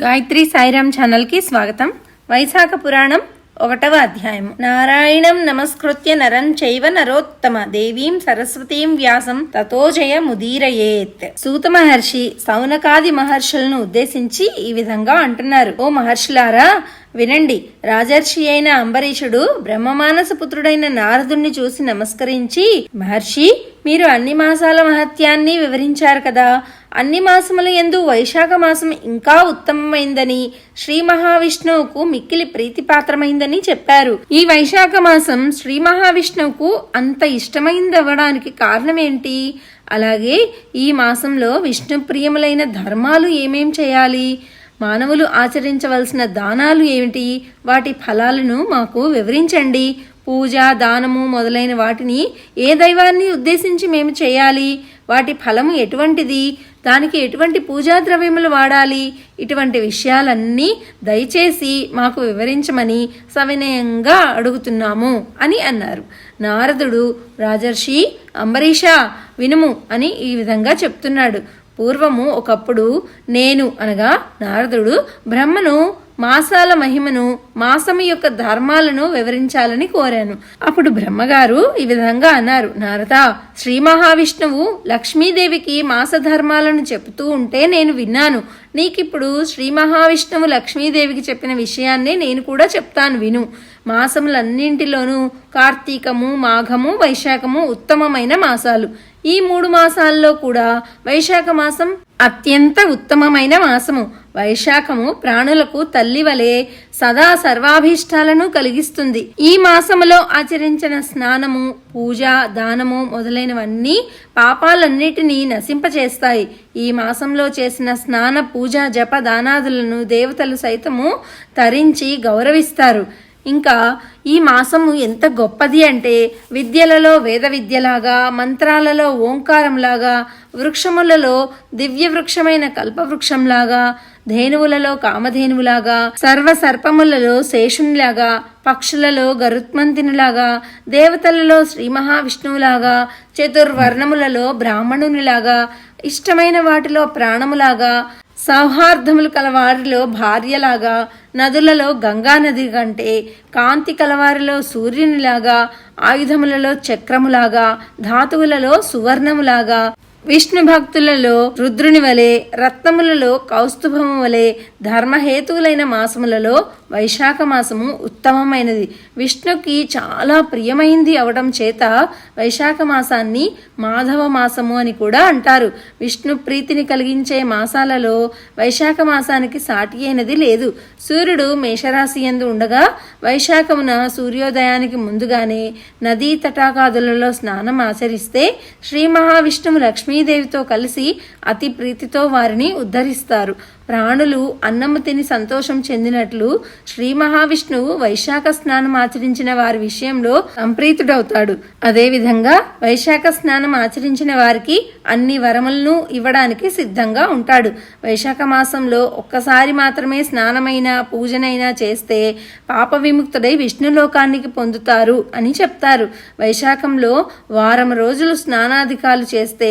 గాయత్రి సాయిరామ్ ఛానల్కి స్వాగతం. వైశాఖ పురాణం ఒకటవ అధ్యాయం నారాయణం నమస్కృత్య నరం చైవ నరోత్తమ దేవీం సరస్వతీం వ్యాసం తతోజయ ముదీరయేత్. సూత మహర్షి సౌనకాది మహర్షులను ఉద్దేశించి ఈ విధంగా అంటున్నారు. ఓ మహర్షులారా వినండి. రాజర్షి అయిన అంబరీషుడు బ్రహ్మమానస పుత్రుడైన నారదుణ్ణి చూసి నమస్కరించి మహర్షి మీరు అన్ని మాసాల మహత్యాన్ని వివరించారు కదా. అన్ని మాసముల ఎందు వైశాఖ మాసం ఇంకా ఉత్తమమైందని శ్రీ మహావిష్ణువుకు మిక్కిలి ప్రీతిపాత్రమైందని చెప్పారు. ఈ వైశాఖ మాసం శ్రీ మహావిష్ణువుకు అంత ఇష్టమైందవ్వడానికి కారణం ఏంటి అలాగే ఈ మాసంలో విష్ణు ప్రియములైన ధర్మాలు ఏమేం చేయాలి? మానవులు ఆచరించవలసిన దానాలు ఏమిటి? వాటి ఫలాలను మాకు వివరించండి. పూజ దానము మొదలైన వాటిని ఏ దైవాన్ని ఉద్దేశించి మేము చేయాలి? వాటి ఫలము ఎటువంటిది? దానికి ఎటువంటి పూజా ద్రవ్యములు వాడాలి? ఇటువంటి విషయాలన్నీ దయచేసి మాకు వివరించమని సవినయంగా అడుగుతున్నాము అని అన్నారు. నారదుడు రాజర్షి అంబరీష వినుము అని ఈ విధంగా చెప్తున్నాడు. పూర్వము ఒకప్పుడు నేను అనగా నారదుడు బ్రహ్మను మాసాల మహిమను మాసము యొక్క ధర్మాలను వివరించాలని కోరాను. అప్పుడు బ్రహ్మగారు ఈ విధంగా అన్నారు నారద శ్రీ మహావిష్ణువు లక్ష్మీదేవికి మాస ధర్మాలను చెబుతూ ఉంటే నేను విన్నాను. నీకిప్పుడు శ్రీ మహావిష్ణువు లక్ష్మీదేవికి చెప్పిన విషయాన్నే నేను కూడా చెప్తాను విను. మాసములన్నింటిలోనూ కార్తీకము మాఘము వైశాఖము ఉత్తమమైన మాసాలు. ఈ మూడు మాసాల్లో కూడా వైశాఖ మాసం అత్యంత ఉత్తమమైన మాసము. వైశాఖము ప్రాణులకు తల్లి వలె సదా సర్వాభీష్టాలను కలిగిస్తుంది. ఈ మాసములో ఆచరించిన స్నానము పూజ దానము మొదలైనవన్నీ పాపాలన్నిటినీ నశింపచేస్తాయి. ఈ మాసంలో చేసిన స్నాన పూజ జప దానాదులను దేవతలు సైతము తరించి గౌరవిస్తారు. ఇంకా ఈ మాసము ఎంత గొప్పది అంటే విద్యలలో వేద విద్యలాగా మంత్రాలలో ఓంకారంలాగా వృక్షములలో దివ్య వృక్షమైన కల్పవృక్షంలాగా ధేనువులలో కామధేనువులాగా సర్వ సర్పములలో శేషునిలాగా పక్షులలో గరుత్మంతినిలాగా దేవతలలో శ్రీ మహావిష్ణువులాగా చతుర్వర్ణములలో బ్రాహ్మణునిలాగా ఇష్టమైన వాటిలో ప్రాణములాగా సౌహార్దములు కలవారిలో భార్యలాగా నదులలో గంగా నది కంటే కాంతి కలవారిలో సూర్యునిలాగా ఆయుధములలో చక్రములాగా ధాతువులలో సువర్ణములాగా విష్ణు భక్తులలో రుద్రుని వలె రత్నములలో కౌస్తుభము వలె ధర్మహేతువులైన మాసములలో వైశాఖ మాసము ఉత్తమమైనది. విష్ణుకి చాలా ప్రియమైంది అవడం చేత వైశాఖ మాసాన్ని మాధవ మాసము అని కూడా అంటారు. విష్ణు ప్రీతిని కలిగించే మాసాలలో వైశాఖ మాసానికి సాటి అయినది లేదు. సూర్యుడు మేషరాశి ఎందు ఉండగా వైశాఖమున సూర్యోదయానికి ముందుగానే నదీ తటాకాదులలో స్నానం ఆచరిస్తే శ్రీ మహావిష్ణువు లక్ష్మీదేవితో కలిసి అతి ప్రీతితో వారిని ఉద్ధరిస్తారు. ప్రాణులు అన్నము తిని సంతోషం చెందినట్లు శ్రీ మహావిష్ణువు వైశాఖ స్నానం ఆచరించిన వారి విషయంలో సంప్రీతుడవుతాడు. అదేవిధంగా వైశాఖ స్నానం ఆచరించిన వారికి అన్ని వరములను ఇవ్వడానికి సిద్ధంగా ఉంటాడు. వైశాఖ మాసంలో ఒక్కసారి మాత్రమే స్నానమైనా పూజనైనా చేస్తే పాప విముక్తుడై విష్ణులోకానికి పొందుతారు అని చెప్తారు. వైశాఖంలో వారం రోజులు స్నానాధికాలు చేస్తే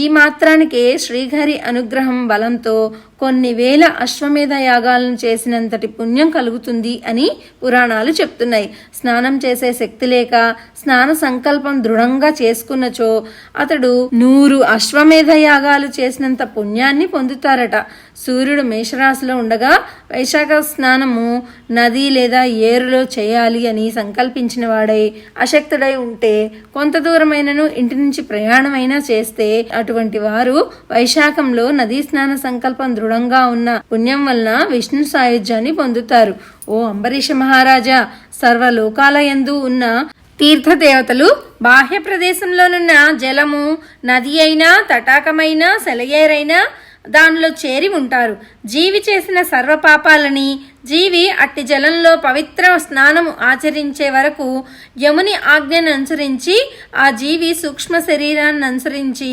ఈ మాత్రానికే శ్రీహరి అనుగ్రహం బలంతో కొన్ని వేల అశ్వమేధ యాగాలను చేసినంతటి పుణ్యం కలుగుతుంది అని పురాణాలు చెప్తున్నాయి. స్నానం చేసే శక్తి లేక స్నాన సంకల్పం దృఢంగా చేసుకున్నచో అతడు నూరు అశ్వమేధ యాగాలు చేసినంత పుణ్యాన్ని పొందుతారట. సూర్యుడు మేషరాశిలో ఉండగా వైశాఖ స్నానము నది లేదా ఏరులో చేయాలి అని సంకల్పించిన వాడై అశక్తుడై ఉంటే కొంత దూరమైనను ఇంటి నుంచి ప్రయాణమైనా చేస్తే అటువంటి వారు వైశాఖంలో నదీ స్నాన సంకల్పం దృఢంగా ఉన్న పుణ్యం వలన విష్ణు సాయుధ్యాన్ని పొందుతారు. ఓ అంబరీష మహారాజా సర్వలోకాల యందు ఉన్న తీర్థదేవతలు బాహ్య ప్రదేశంలోనున్న జలము నది అయినా తటాకమైనా సెలయేరైనా దానిలో చేరి ఉంటారు. జీవి చేసిన సర్వ పాపాలని జీవి అట్టి జలంలో పవిత్ర స్నానము ఆచరించే వరకు యముని ఆజ్ఞను అనుసరించి ఆ జీవి సూక్ష్మ శరీరాన్ని అనుసరించి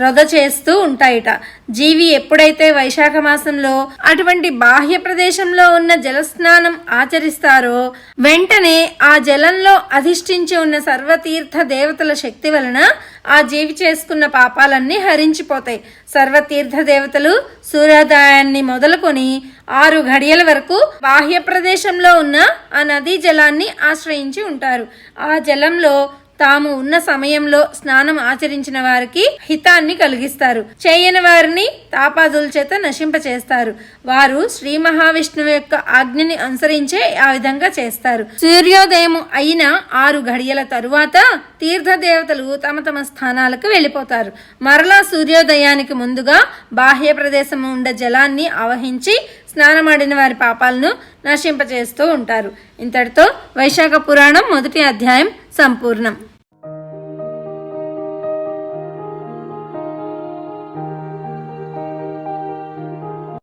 రొద చేస్తూ ఉంటాయిట. జీవి ఎప్పుడైతే వైశాఖ మాసంలో అటువంటి బాహ్య ప్రదేశంలో ఉన్న జలస్నానం ఆచరిస్తారో వెంటనే ఆ జలంలో అధిష్ఠించి ఉన్న సర్వతీర్థ దేవతల శక్తి వలన ఆ జీవి చేసుకున్న పాపాలన్నీ హరించిపోతాయి. సర్వతీర్థ దేవతలు సూర్యోదయాన్ని మొదలుకొని ఆరు ఘడియల వరకు బాహ్య ప్రదేశంలో ఉన్న ఆ నదీ జలాన్ని ఆశ్రయించి ఉంటారు. ఆ జలంలో తాము ఉన్న సమయంలో స్నానం ఆచరించిన వారికి హితాన్ని కలిగిస్తారు. చేయని వారిని తాపాదుల చేత నశింపచేస్తారు. వారు శ్రీ మహావిష్ణువు యొక్క ఆజ్ఞని అనుసరించే ఆ విధంగా చేస్తారు. సూర్యోదయం అయిన ఆరు ఘడియల తరువాత తీర్థ దేవతలు తమ తమ స్థానాలకు వెళ్ళిపోతారు. మరలా సూర్యోదయానికి ముందుగా బాహ్య ప్రదేశం ఉండే జలాన్ని ఆవహించి స్నానమాడిన వారి పాపాలను నశింపచేస్తూ ఉంటారు. ఇంతటితో వైశాఖ పురాణం మొదటి అధ్యాయం సంపూర్ణం.